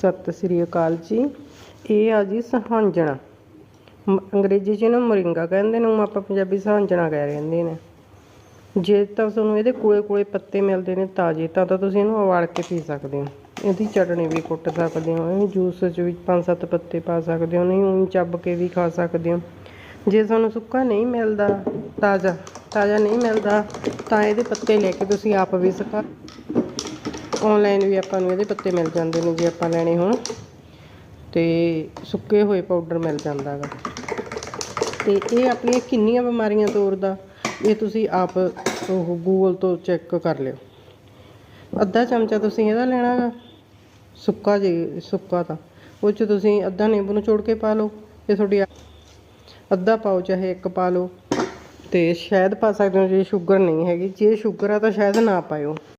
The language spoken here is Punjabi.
ਸਤਿ ਸ੍ਰੀ ਅਕਾਲ ਜੀ। ਇਹ ਆ ਜੀ ਸਹਾਂਜਣਾ। ਅੰਗਰੇਜ਼ੀ 'ਚ ਇਹਨੂੰ ਮੋਰਿੰਗਾ ਕਹਿੰਦੇ ਨੇ ਉਹ ਆਪਾਂ ਪੰਜਾਬੀ ਸਹਾਂਜਣਾ ਕਹਿ ਰਹਿੰਦੇ ਨੇ। ਜੇ ਤਾਂ ਤੁਹਾਨੂੰ ਇਹਦੇ ਕੋਲੇ ਕੋਲੇ ਪੱਤੇ ਮਿਲਦੇ ਨੇ ਤਾਜ਼ੇ, ਤਾਂ ਤਾਂ ਤੁਸੀਂ ਇਹਨੂੰ ਉਬਾਲ ਕੇ ਪੀ ਸਕਦੇ ਹੋ। ਇਹਦੀ ਚਟਣੀ ਵੀ ਕੁੱਟ ਸਕਦੇ ਹੋ ਇਹਨੂੰ ਜੂਸ 'ਚ ਵੀ ਪੰਜ ਸੱਤ ਪੱਤੇ ਪਾ ਸਕਦੇ ਹੋ, ਨਹੀਂ ਊਂ ਚੱਬ ਕੇ ਵੀ ਖਾ ਸਕਦੇ ਹੋ। ਜੇ ਤੁਹਾਨੂੰ ਸੁੱਕਾ ਨਹੀਂ ਮਿਲਦਾ, ਤਾਜ਼ਾ ਤਾਜ਼ਾ ਨਹੀਂ ਮਿਲਦਾ, ਤਾਂ ਇਹਦੇ ਪੱਤੇ ਲੈ ਕੇ ਤੁਸੀਂ ਆਪ ਵੀ ਸੁਕਾ ਆਨਲਾਈਨ ਵੀ ਆਪਾਂ ਨੂੰ ਇਹਦੇ ਪੱਤੇ ਮਿਲ ਜਾਂਦੇ ਨੇ ਜੇ ਆਪਾਂ ਲੈਣੇ ਹੋਣ। ਤੇ ਸੁੱਕੇ ਹੋਏ ਪਾਊਡਰ ਮਿਲ ਜਾਂਦਾ ਗਾ। ਤੇ ਇਹ ਆਪਣੀਆਂ ਕਿੰਨੀਆਂ ਬਿਮਾਰੀਆਂ ਤੋਰਦਾ, ਇਹ ਤੁਸੀਂ ਆਪ ਉਹ ਗੂਗਲ ਤੋਂ ਚੈੱਕ ਕਰ ਲਿਓ। ਅੱਧਾ ਚਮਚਾ ਤੁਸੀਂ ਇਹਦਾ ਲੈਣਾ ਗਾ, ਸੁੱਕਾ ਜੇ, ਸੁੱਕਾ ਤਾਂ। ਉਹ 'ਚ ਤੁਸੀਂ ਅੱਧਾ ਨਿੰਬੂ ਨਿਚੋੜ ਕੇ ਪਾ ਲਓ ਇਹ ਤੁਹਾਡੀ ਅੱਧਾ ਪਾਓ ਚਾਹੇ ਇੱਕ ਪਾ ਲਓ। ਤੇ ਸ਼ਾਇਦ ਪਾ ਸਕਦੇ ਹੋ ਜੇ ਸ਼ੂਗਰ ਨਹੀਂ ਹੈਗੀ, ਜੇ ਸ਼ੂਗਰ ਆ ਤਾਂ ਸ਼ਾਇਦ ਨਾ ਪਾਇਓ।